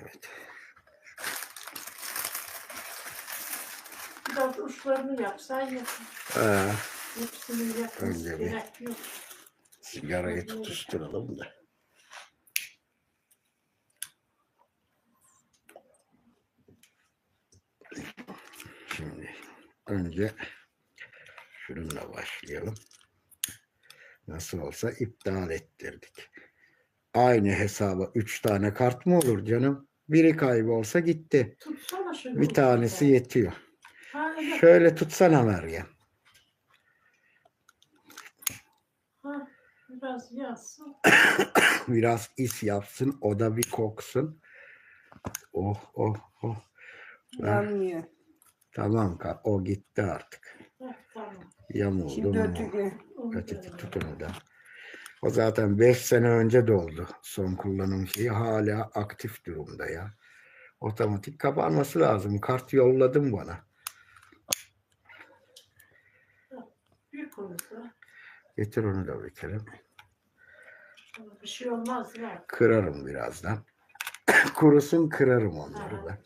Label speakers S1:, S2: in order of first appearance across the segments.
S1: Evet.
S2: Biraz uçlarını yapsan yapın.
S1: Ee,
S2: Hepsini
S1: Önce bir-
S2: gerek yok.
S1: sigarayı tutuşturalım da. Şimdi önce şununla başlayalım. Nasıl olsa iptal ettirdik. Aynı hesaba üç tane kart mı olur canım? Biri kaybolsa gitti. Bir tanesi yetiyor.
S2: Ha, evet.
S1: Şöyle tutsana Meryem.
S2: Ha, biraz yansın.
S1: Biraz is yapsın. O da bir koksun. Oh oh oh.
S3: Yanmıyor.
S1: Tamam ka- o gitti artık.
S2: Heh, tamam.
S1: Yamuldu
S3: Şimdi
S1: mu?
S3: öteki.
S1: Öteki tutunu da. O zaten 5 sene önce doldu. Son kullanım şeyi hala aktif durumda ya. Otomatik kapanması lazım. Kart yolladım bana. Getir onu da bakalım.
S2: bir şey olmaz ya.
S1: Kırarım birazdan. Kurusun kırarım onları da.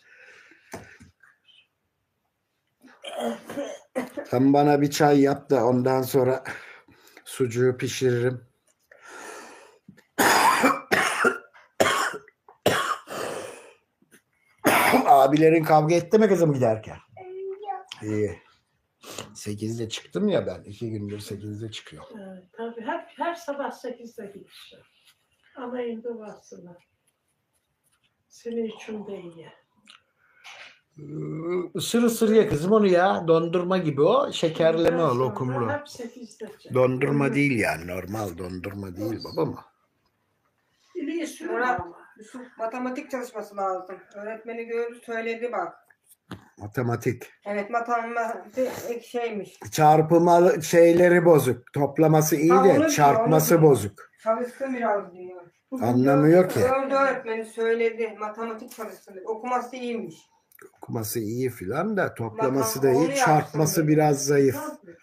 S1: Sen bana bir çay yap da ondan sonra sucuğu pişiririm. Abilerin kavga etti mi kızım giderken? İyi. Sekizde çıktım ya ben. iki gündür sekizde çıkıyor.
S2: Ee, tabii hep her sabah sekizde gideceğim. Ama evde varsınlar. Senin için de iyi.
S1: Isır ısır ye kızım onu ya. Dondurma gibi o. Şekerleme o lokumlu.
S2: Hep sekizde.
S1: Dondurma değil yani. Normal dondurma değil baba mı?
S2: İliye sürme
S3: Murat.
S2: ama.
S3: Yusuf matematik çalışması lazım. Öğretmeni gördü söyledi bak.
S1: Matematik.
S3: Evet matematik şeymiş.
S1: Çarpıma şeyleri bozuk. Toplaması iyi
S3: Ha, onu
S1: de
S3: diyor,
S1: çarpması
S3: onu diyor.
S1: bozuk.
S3: Çalıştı biraz diyor.
S1: Anlamıyor ki.
S3: Gördü öğretmeni söyledi. Matematik çalıştı. dedi. Okuması iyiymiş.
S1: Okuması iyi filan da toplaması da iyi.
S3: onu
S1: Çarpması
S3: yapsın.
S1: biraz zayıf.
S2: Tabii,